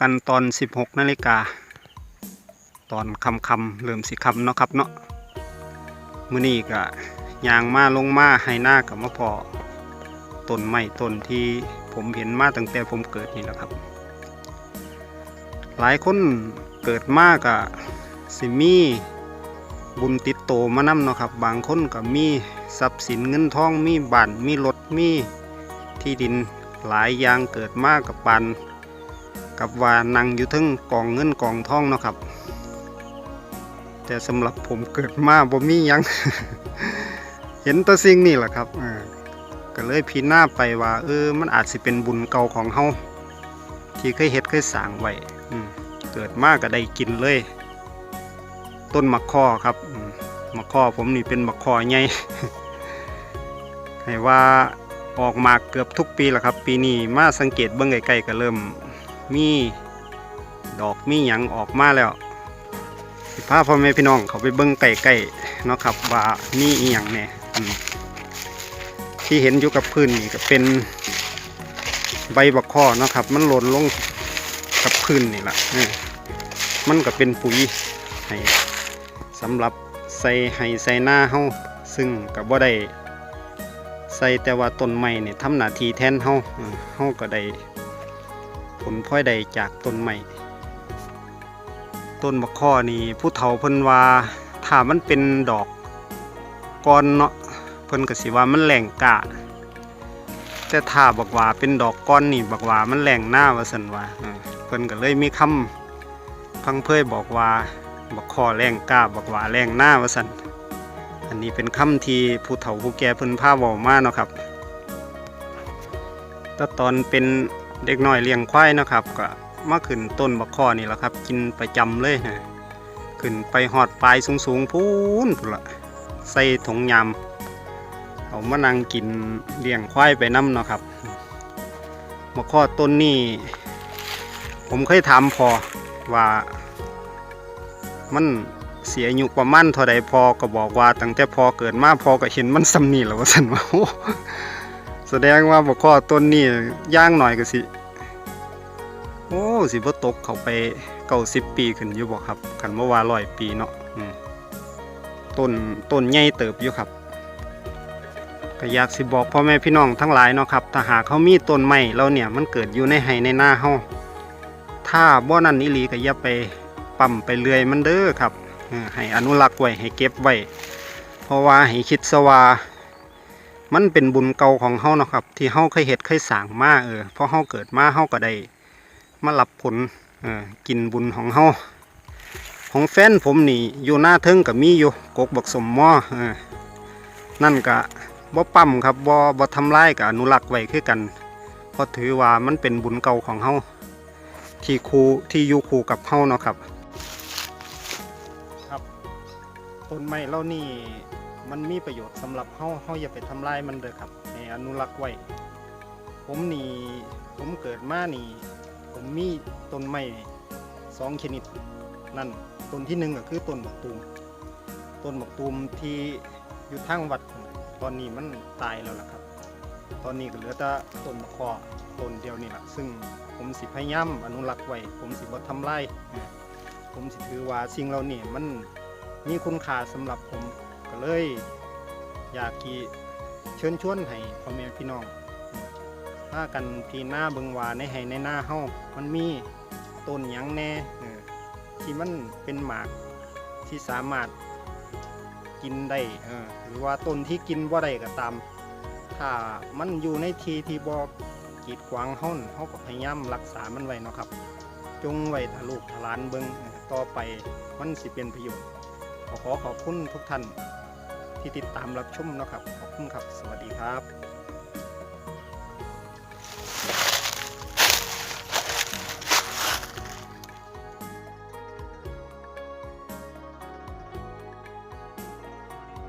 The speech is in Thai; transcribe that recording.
กันตอน 16นาฬิกาตอนคำคำเริ่มสิคำเนาะครับเนาะมื้อนี้ก็ยางมาลงมาให้หน้ากับมะพอต้นไม้ต้นที่ผมเห็นมาตั้งแต่ผมเกิดนี่แหละครับ หลายคนเกิดมากอะสิมีบุญติดโตมานำเนาะครับ บางคนก็มีทรัพย์สินเงินทองมีบ้านมีรถมีที่ดินหลายอย่างเกิดมากกับปาน กับว่านั่งอยู่ทึงกองเงินกองทองเนาะครับ แต่สำหรับผมเกิดมาบ่มียัง เห็นแตัวสิ่งนี่แหละครับก็เลยพิจารณาไปว่าเออมันอาจสิเป็นบุญเก่าของเฮาที่เคยเฮ็ดเคยสร้างไว้เกิดมาก็ได้กินเลย ต้นมะข้อครับมะข้อผมนี่เป็นมะข้อใหญ่ให้ว่าออกมาเกือบทุกปีแล้วครับ ปีนี้มาสังเกตเบิ่งไกลๆก็เริ่ม มีดอกมีหยังออกมาแล้วสิพาพ่อแม่พี่น้องเขาไปเบิ้งไก่ๆเนาะครับว่ามีอีหยังแหน่อืมที่เห็นอยู่กับพื้นนี่ก็เป็นใบบักข้อเนาะครับ มันหล่นลงกับพื้นนี่แหละมันก็เป็นปุ๋ยให้สำหรับใส่ให้ใส่หน้าเฮาซึ่งก็บ่ได้ใส่แต่ว่าต้นไม้นี่ยทำหน้าที่แทนเฮาเออเฮาก็ได้ ผลพลอยได้จากต้นไม้ต้นบักข้อนี่ผู้เฒ่าเพิ่นว่าถ้ามันเป็นดอกก้อนเนาะเพิ่นก็สิว่ามันแหล่งกะแต่ถ้าบักว่าเป็นดอกก้อนนี่บักว่ามันแหล่งหน้าว่าซั่นว่าเพิ่นก็เลยมีคำพังเพยบอกว่าบักข้อแหล่งกะบักว่าแหล่งหน้าว่าซั่นอันนี้เป็นคำที่ผู้เฒ่าผู้แก่เพิ่นพาเว้ามาเนาะครับแต่ตอนเป็น เด็กน้อยเลี้ยงควายนะครับก็มาขึ้นต้นบักข้อนี่แหละครับ กินประจำเลยนะขึ้นไปหอดปลายสูงๆพูนพุ่นละใส่ถุงยามเอามานั่งกินเลี้ยงควายไปน้ำเนาะครับบักข้อต้นนี้ผมเคยถามพอว่ามันเสียอายุประมาณเท่าใดพอก็บอกว่าตั้งแต่พอเกิดมาพอก็เห็นมันสำนีแล้วว่าสันว่าโอ้ แสดงว่าบกข้อต้นนี่ย่างหน่อยก็สิ โอ้ สิบ่ตกเขาไปเก้าสิบปีขึ้นอยู่บ่ครับคันเมื่อวาร้อยปีเนาะต้นต้นใหญ่เติบอยู่ครับก็อยากสิบอกพ่อแม่พี่น้องทั้งหลายเนาะครับถ้าหากเขามีต้นไม้แล้วเนี่ยมันเกิดอยู่ในไห้ในหน้าเฮาถ้าบ่นั่นอีหลีก็อย่าไปปั่มไปเลื่อยมันเด้อครับให้อนุรักษ์ไว้ให้เก็บไว้เพราะว่าให้คิดซะว่า มันเป็นบุญเก่าของเฮาเนาะครับ ที่เฮาเคยเฮ็ดเคยสางมาเออพอเฮาเกิดมาเฮาก็ได้มารับผลเออกินบุญของเฮาของแฟนผมนี่อยู่หน้าเทิงก็มีอยู่กกบักสมหม้อเออนั่นก็บ่ปั๊มครับบ่บ่ทำลายก็อนุรักษ์ไว้คือกันเพราะถือว่ามันเป็นบุญเก่าของเฮาที่ครูที่อยู่ครูกับเฮาเนาะครับ ครับต้นไม้เล่านี้ มันมีประโยชน์สำหรับเฮาเฮาอย่าไปทำลายมันเด้อครับให้อนุรักษ์ไว้ ผมนี่ผมเกิดมานี่ ผมมีต้นไม้สองชนิด นั่นต้นที่หนึ่งก็คือต้นบักตูมต้นบักตูมที่อยู่ทางวัดตอนนี้มันตายแล้วล่ะครับ ตอนนี้ก็เหลือแต่ต้นมะขอต้นเดียวนี่แหละซึ่งผมสิพยายามอนุรักษ์ไว้ ผมสิบ่ทำลายผมสิถือว่าสิ่งเหล่านี้มันมีคุณค่าสำหรับผม เลย อยากกีเชิญชวนให้พ่อแม่พี่น้องพากันพีหน้าเบิงว่าในให้ในหน้าเฮามันมีต้นหยังแน่ที่มันเป็นหมากที่สามารถกินได้หรือว่าต้นที่กินบ่ได้ก็ตาม ถ้ามันอยู่ในทีที่บ่กีดขวางเฮาน่ะเฮาก็พยายามรักษามันไว้นะครับ จงไว้ถลูกถ้าหลานเบิงเออต่อไปมันสิเป็นประโยชน์ขอขอบคุณทุกท่าน ที่ติดตามรับชมนะครับขอบคุณครับ สวัสดีครับ